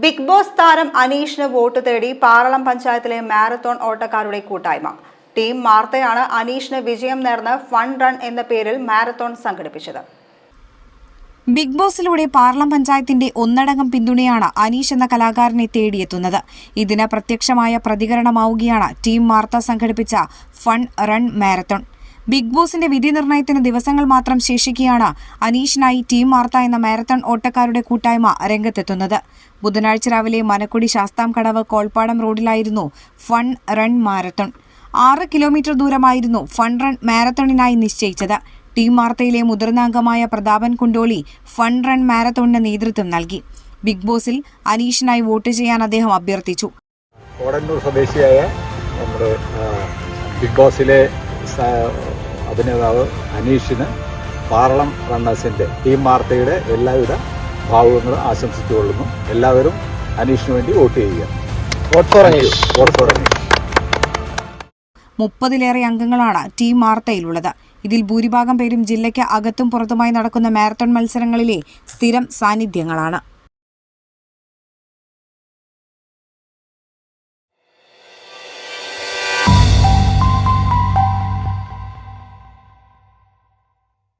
Big boss താരം അനീഷിന് vote തേടി പാറളം പഞ്ചായത്തിലെ മാരത്തോൺ ഓട്ടക്കാരുടെ കൂട്ടായ്മ. ടീം മാർത്തയാണ് അനീഷിന് വിജയം നേർന്ന് ഫൺ റൺ എന്ന പേരിൽ മാരത്തോൺ സംഘടിപ്പിച്ചത്. ബിഗ് ബോസിലൂടെ പാർലം പഞ്ചായത്തിന്റെ ഒന്നടങ്കം പിന്തുണയാണ് അനീഷ് എന്ന കലാകാരനെ തേടിയെത്തുന്നത്. ഇതിന് പ്രത്യക്ഷമായ പ്രതികരണമാവുകയാണ് ടീം മാർത്ത സംഘടിപ്പിച്ച ഫൺ റൺ മാരത്തോൺ. ബിഗ് ബോസിന്റെ വിധി നിർണയത്തിന് ദിവസങ്ങൾ മാത്രം ശേഷിക്കുകയാണ് അനീഷിനായി ടീം വാർത്ത എന്ന മാരത്തൺ ഓട്ടക്കാരുടെ കൂട്ടായ്മ രംഗത്തെത്തുന്നത്. ബുധനാഴ്ച രാവിലെ മനക്കുടി ശാസ്താംകടവ് കോൾപ്പാടം റോഡിലായിരുന്നു ഫൺ റൺ മാരത്തൺ. ആറ് കിലോമീറ്റർ ദൂരമായിരുന്നു ഫൺ റൺ മാരത്തണിനായി നിശ്ചയിച്ചത്. ടീം വാർത്തയിലെ മുതിർന്ന അംഗമായ പ്രതാപൻ കുണ്ടോളി ഫൺ റൺ മാരത്തോണിന് നേതൃത്വം നൽകി. ബിഗ് ബോസിൽ അനീഷിനായി വോട്ട് ചെയ്യാൻ അദ്ദേഹം അഭ്യർത്ഥിച്ചു. കോടന്നൂർ സ്വദേശിയായ നമ്മുടെ ബിഗ് ബോസിലെ അഭിനേതാവ് അനീഷിന് പാറളം റണ്ണേഴ്സിന്റെ ടീം വാർത്തയുടെ എല്ലാവിധ ഭാവുകങ്ങളും ആശംസിച്ചുകൊള്ളുന്നു. എല്ലാവരും അനീഷിന് വേണ്ടി വോട്ട് ചെയ്യുക. വോട്ട് വോട്ട് മുപ്പതിലേറെ അംഗങ്ങളാണ് ടീം വാർത്തയിലുള്ളത്. ഇതിൽ ഭൂരിഭാഗം പേരും ജില്ലയ്ക്ക് അകത്തും പുറത്തുമായി നടക്കുന്ന മാരത്തൺ മത്സരങ്ങളിലെ സ്ഥിരം സാന്നിധ്യങ്ങളാണ്.